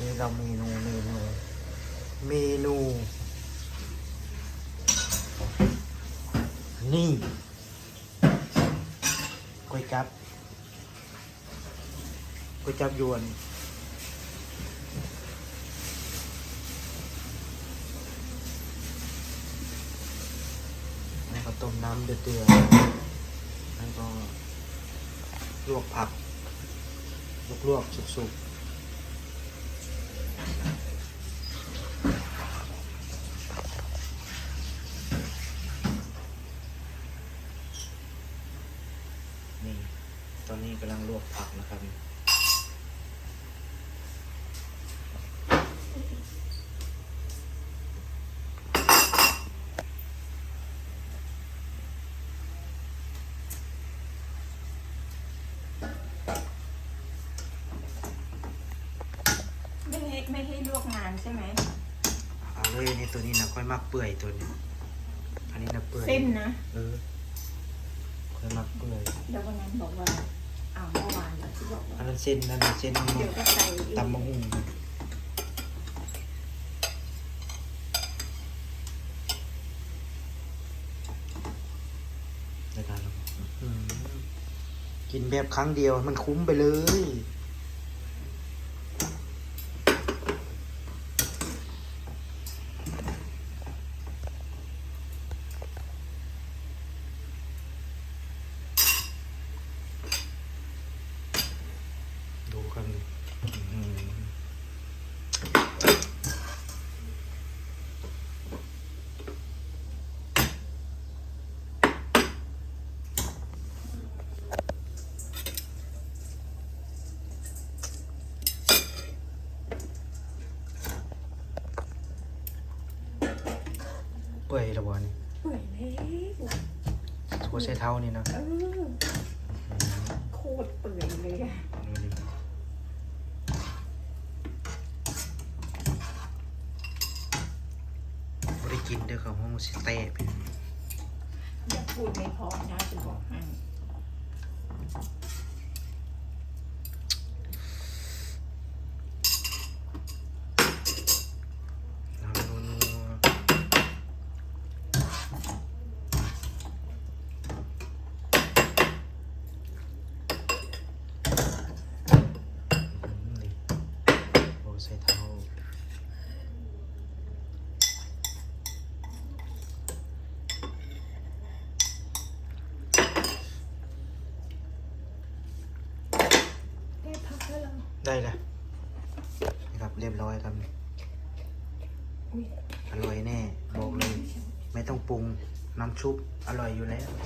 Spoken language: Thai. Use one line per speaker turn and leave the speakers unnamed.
นี้เราเมนูเมนูเมนู นี่ก๋วยจับก๋วยจับยวนแล้วก็ต้มน้ำเดือดๆแล้วก็ลวกผักลวกๆสุกๆ นี่ ตอนนี้กำลังลวกผักนะครับ
ไม่ให้ไม่ให้ลวกนานใช่ไหม
เอาเลยนี่ตัวนี้นะค่อยมักเปื่อยตัวนี้ อันนี้นะเปื่อย
เส้นนะ
เออ ค่อยมักเปื่อย
เดี๋ยววันนั้นบอกว่าอ้าวเมื่อวานที่บอกว่า
อันนั้นเส้นนั่นน่ะเส้น
เดี๋ยวก็ใส่อีก
ตำมะฮุ่งในการอืมกินแบบครั้งเดียวมันคุ้มไปเลย ดู กันอื้อหือเปื่อยระบอนี่
เปื่อยแล้ว
ทัวใช้เท้านี่นะ
เออโคตรเปื่อยเลยอะ
ดูดิบ่ได้ กินเด้อเขาห้องสิเตะไป
อย่าพูดไม่พอนะจะบอกให้
น้ำนัวๆอืมนี่โอ้ใส่เท้า
ได้พักแล้วเหรอ
ได้แล้วนะครับเรียบร้อยครับ
อุ้ย
อร่อยแน่บอกเลย ไม่ต้องปรุงน้ำชุบอร่อยอยู่แล้ว
อ